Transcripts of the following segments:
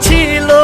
ছিল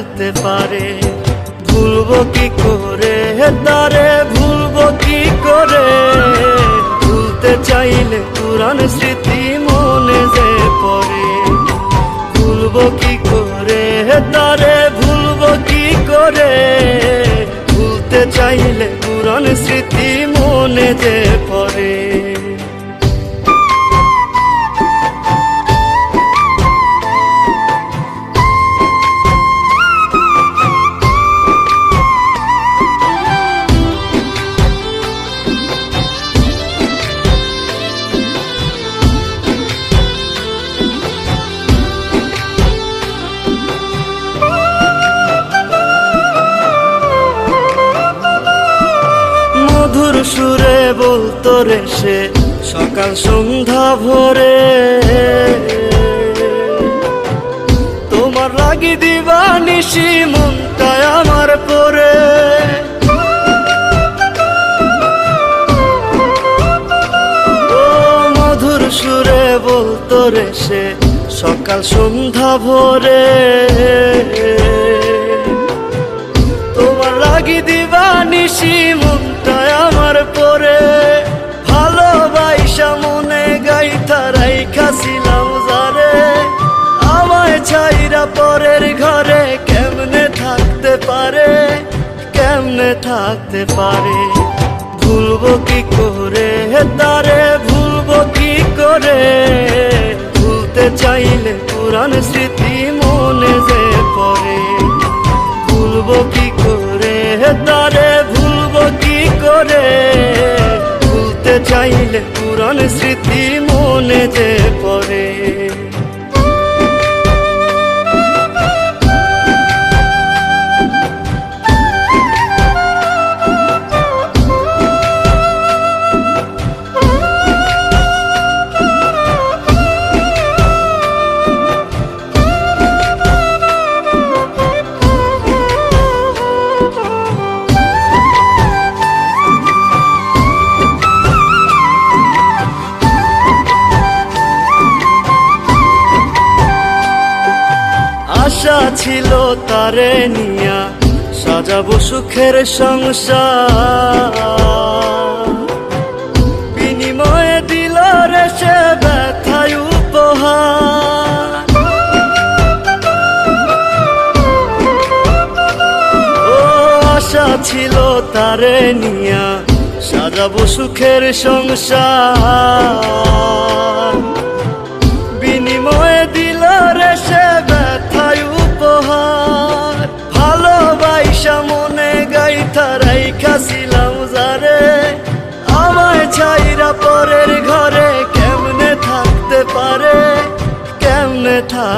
থাকতে পারে। ভুলবো কি করে? তারে ভুলবো কি করে? ভুলতে চাইলে পুরান স্মৃতি মনে যে পড়ে। ভুলবো কি করে? তারে ভুলবো কি করে? ভুলতে চাইলে পুরান স্মৃতি মনে যে পড়ে। বলতো রে সে সকাল সন্ধ্যা ভোরে। তোমার লাগি দিবা নিশি মনটায় আমার পরে। মধুর সুরে বলতো রে সে সকাল সন্ধ্যা ভোরে। তোমার লাগি দিবা নিশি মনটায় থাকতে পারে। ভুলবো কি করে? তারে, ভুলবো কি করে? ভুলতে চাইলে পুরান স্মৃতি মনে যে পড়ে। ভুলবো কি করে? তারে, ভুলবো কি করে? ভুলতে চাইলে পুরান স্মৃতি মনে যে পড়ে। আশা ছিল তারে নিয়া সাজাবো সুখের সংসার। বিনিময়ে দিল রে সে ব্যথায় উপহার। ও আশা ছিল তারে নিয়া সাজাবো সুখের সংসার।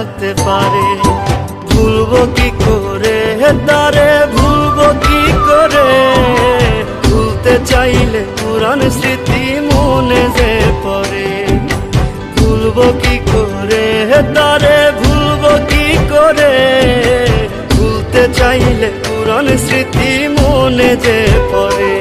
থাকতে পারে। ভুলবো কি করে? তারে, ভুলবো কি করে? ভুলতে চাইলে পুরান স্মৃতি মনে যে পড়ে। ভুলবো কি করে? তারে, ভুলবো কি করে? ভুলতে চাইলে পুরান স্মৃতি মনে যে পড়ে।